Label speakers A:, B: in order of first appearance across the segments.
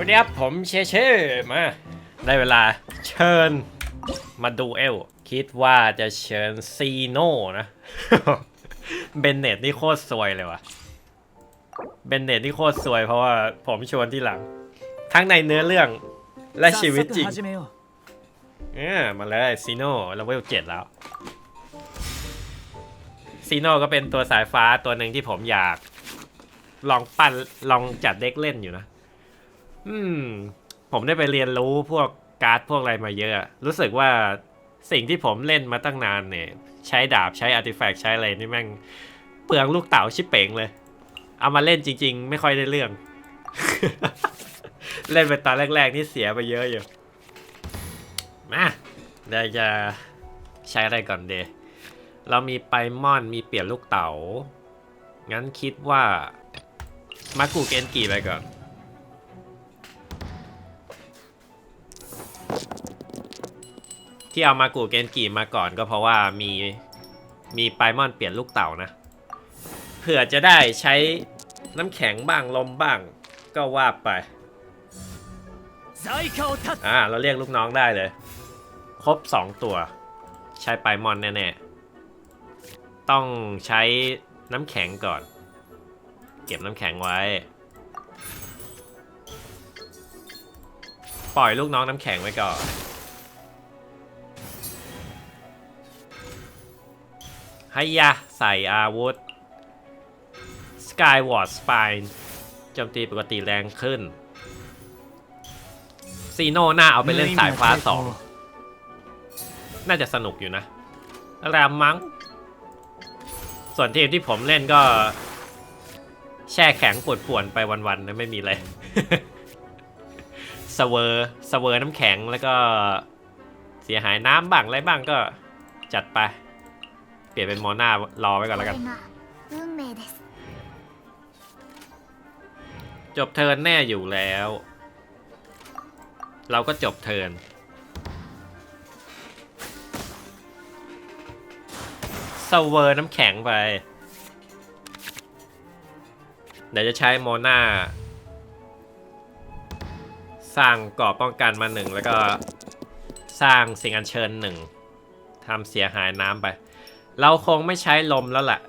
A: วัสดีครับผมเชเช่มาได้เวลาเชิญมาดูเอล คิดว่าจะเชิญซีโน่นะ เบนเนตนี่โคตรสวยเลยวะ่ะ เบนเนตนี่โคตรสวยเพราะว่าผมชวนที่หลัง ทั้งในเนื้อเรื่องและชีวิตจริงเออมาเลยซีโน่เราเวลเจ็ดแล้วซีโน่ก็เป็นตัวสายฟ้าตัวหนึ่งที่ผมอยาก ลองปั้นลองจัดเด็กเล่นอยู่นะ อืม ผมได้ไปเรียนรู้พวกการ์ดพวกอะไรมาเยอะ รู้สึกว่าสิ่งที่ผมเล่นมาตั้งนานเนี่ย ใช้ดาบใช้อาร์ติแฟกต์ใช้อะไรนี่แม่ง เปลืองลูกเต๋าชิบเป๋งเลย เอามาเล่นจริง ๆ ไม่ค่อยได้เรื่อง เล่นไปตอนแรก ๆ นี่เสียไปเยอะอยู่ มาเดี๋ยวจะใช้อะไรก่อนเดยเรามีไปมอนมีเปลี่ยนลูกเต๋า งั้นคิดว่ามากูเกนกี่ไปก่อน ที่เอามากูเกนกีมาก่อนก็เพราะว่ามีมีไพมอนเปลี่ยนลูกเต่านะเผื่อจะได้ใช้น้ำแข็งบ้างลมบ้างก็ว่าไปอ่าเราเรียกลูกน้องได้เลย ครบ 2 ตัว ใช้ไพมอนแน่ๆ ต้องใช้น้ำแข็งก่อน เก็บน้ำแข็งไว้ ปล่อยลูกน้องน้ำแข็งไว้ก่อน ให้ยะ ใส่อาวุธ Skyward Spine โจมตีปกติแรงขึ้น ซีโน่หน้าเอาไปเล่นสายฟ้าสอง น่าจะสนุกอยู่นะแรมมั้ง ส่วนทีมที่ผมเล่นก็ แช่แข็งปวดป่วนไปวันๆนะไม่มีอะไรสเวอร์สเวอร์น้ำแข็งแล้วก็เสียหายน้ำบ้างอะไรบ้างก็จัดไป ลี่ยนเป็นโมน่ารอไว้ก่อนแล้วกัน จบเทินแน่อยู่แล้ว เราก็จบเทินเซเวอร์น้ำแข็งไป เดี๋ยวจะใช้โมน่าสร้างก่อป้องกันมาหนึ่งแล้วก็สร้างสิ่งอัญเชิญหนึ่งทำเสียหายน้ำไป เราคงไม่ใช้ลมแล้วแหละ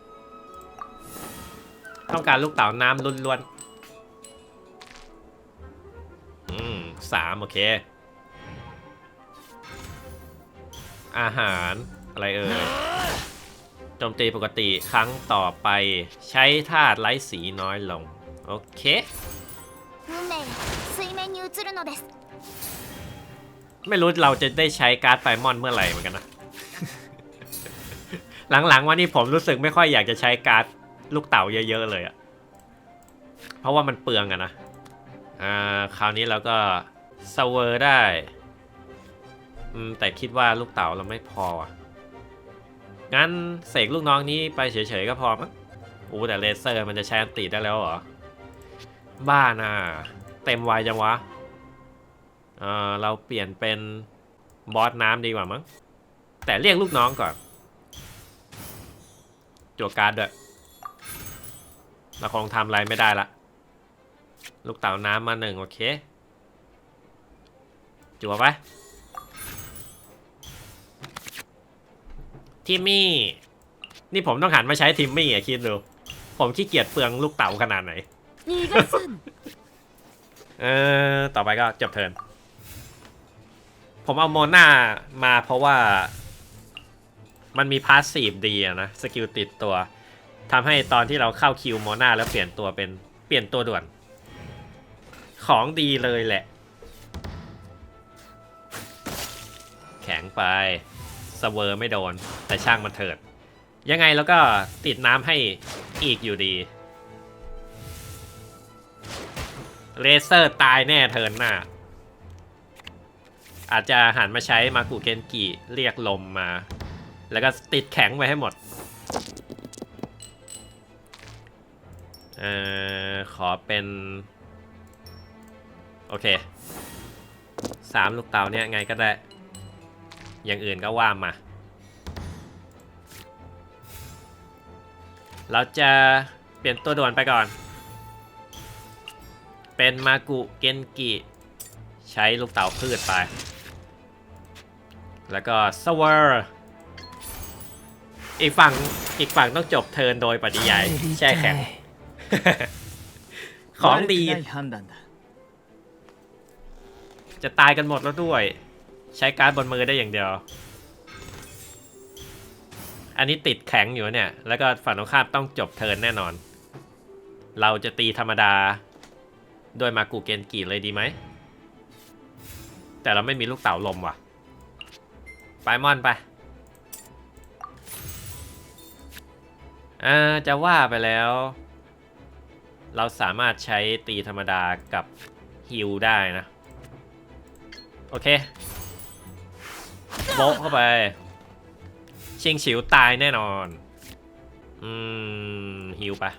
A: ต้องการลูกเต่าน้ำล้วนอืมสามโอเค อาหารอะไรเอ่ยโจมตีปกติครั้งต่อไป ใช้ธาตุไร้สีน้อยลง โอเคไม่รู้เราจะได้ใช้การ์ดไฟมอนเมื่อไหร่เหมือนกันนะ หลังๆวันนี้ผมรู้สึกไม่ค่อยอยากจะใช้การ์ดลูกเต๋าเยอะ ๆ เลยอะเพราะว่ามันเปลืองอะนะ อ่า คราวนี้เราก็สเวอร์ได้อืมแต่คิดว่าลูกเต๋าเราไม่พอว่ะงั้นเสกลูกน้องนี้ไปเฉยๆก็พอมั้งอู้แต่เลเซอร์มันจะใช้อันติได้แล้วเหรอ บ้าน่ะ เต็มวัยจังวะ เออเราเปลี่ยนเป็นบอสน้ำดีกว่ามั้ง แต่เรียกลูกน้องก่อน จัวการ์ดด้วยเราคงทำอะไรไม่ได้ละ ลูกเต่าน้ำมาหนึ่งโอเค จัวไปทิมมี่ นี่ผมต้องหันมาใช้ทิมมี่อ่ะคิดดู ผมขี้เกียจเปลืองลูกเต๋าขนาดไหน
B: 逃がさん
A: เออ ต่อไปก็จบเทิร์น ผมเอาโมนามาเพราะว่า มันมีพาสซีฟดีนะ สกิลติดตัวทำให้ตอนที่เราเข้าคิวโมนาแล้วเปลี่ยนตัวเป็นเปลี่ยนตัวด่วน ของดีเลยแหละ แข็งไปสเวอร์ไม่โดน แต่ช่างมันเถิด ยังไงแล้วก็ติดน้ำให้อีกอยู่ดีเลเซอร์ตายแน่เทินหน้า อาจจะหันมาใช้มากุเกนกิเรียกลมมา แล้วก็ติดแข็งไว้ให้หมด เอ่อ ขอเป็น โอเคสามลูกเตาเนี่ยไงก็ได้ อย่างอื่นก็ว่ามา เราจะเปลี่ยนตัวด่วนไปก่อน เป็นมากุเกนกิ ใช้ลูกเตาพืชไป แล้วก็สวอร์ อีกฝั่งอีกฝั่งต้องจบเทินโดยปฏิยายแช่แข็ง ของดี จะตายกันหมดแล้วด้วย ใช้การบนมือได้อย่างเดียว อันนี้ติดแข็งอยู่เนี่ย แล้วก็ฝั่งตรงข้ามต้องจบเทินแน่นอน เราจะตีธรรมดา โดยมากูเกนกีเลยดีไหม แต่เราไม่มีลูกเต๋าลมว่ะ ไปมอนไป อ่าจะว่าไปแล้ว เราสามารถใช้ตีธรรมดากับฮิลได้นะ โอเคโบะเข้าไปชิงฉิวตายแน่นอน อืมฮิวไปะ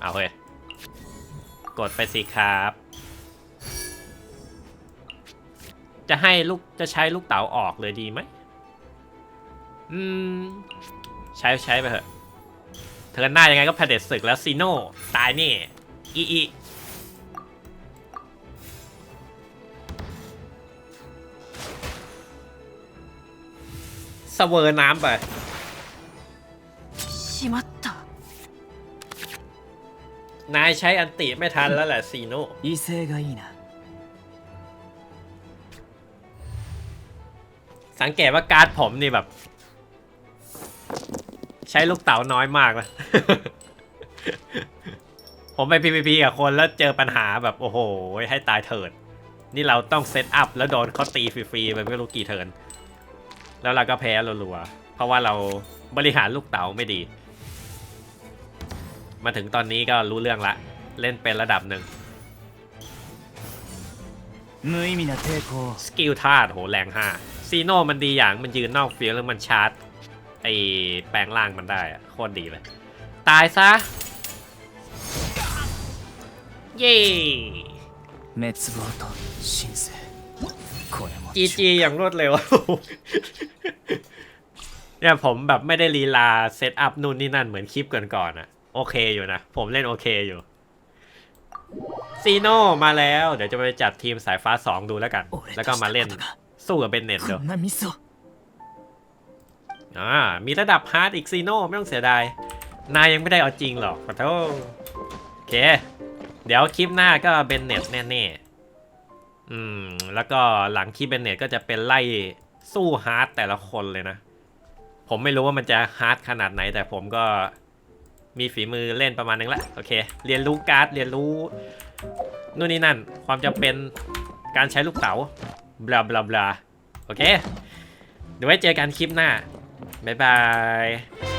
A: เอาเฮ้ยกดไปสิครับ จะให้ลูกจะใช้ลูกเต๋าออกเลยดีไหม อืม ใช้ใช้ไปเถอะ เธอหน้ายังไงก็แพเด็จศึกแล้วซีโน่ตายนี่ อีอีสเวอร์น้ำไป
B: ชิมัตตะ
A: นายใช้อันติไม่ทันแล้วแหละซีโน่
B: อีเซกอีนะ
A: สังเกตว่าการ์ดผมนี่แบบ ใช้ลูกเต๋าน้อยมากนะ ผมไป PVP กับคนแล้วเจอปัญหาแบบโอ้โห ให้ตายเถิด นี่เราต้องเซตอัพแล้วโดนเขาตีฟรีๆไปไม่รู้กี่เทิร์นแล้วเราก็แพ้รัวๆ เพราะว่าเราบริหารลูกเต๋าไม่ดี มาถึงตอนนี้ก็รู้เรื่องละ เล่นเป็นระดับหนึ่งสกิลธาตุโหแรงห้าซีโน่มันดีอย่างมันยืนนอกฟิลแล้วมันชาร์จ ไอแปลงร่างมันได้อะโคตรดีเลย ตายซะ เย้
B: 滅亡と神聖これも
A: จีจีอย่างรวดเร็ว เนี่ยผมแบบไม่ได้ลีลาเซตอัพนู่นนี่นั่นเหมือนคลิปก่อนๆอะโอเคอยู่นะ ผมเล่นโอเคอยู่ซีโน่มาแล้ว เดี๋ยวจะไปจัดทีมสายฟ้า 2 ดูแล้วกัน แล้วก็มาเล่นสู้กับเบนเน็ตเดี๋ยว
B: こんなミスを
A: อ่ามีระดับฮาร์ดอีกซีโน่ไม่ต้องเสียดาย นายยังไม่ได้เอาจริงหรอกขอโทษโอเค เดี๋ยวคลิปหน้าก็เบนเน็ตแน่ๆ อืม แล้วก็หลังคลิปเบนเน็ตก็จะเป็นไล่สู้ฮาร์ดแต่ละคนเลยนะ ผมไม่รู้ว่ามันจะฮาร์ดขนาดไหน แต่ผมก็มีฝีมือเล่นประมาณนึงละโอเค เรียนรู้การ์ดเรียนรู้นู่นนี่นั่น ความจำเป็นการใช้ลูกเต๋าบลาบลาบลาโอเคเดี๋ยวไว้เจอกันคลิปหน้า บ๊ายบาย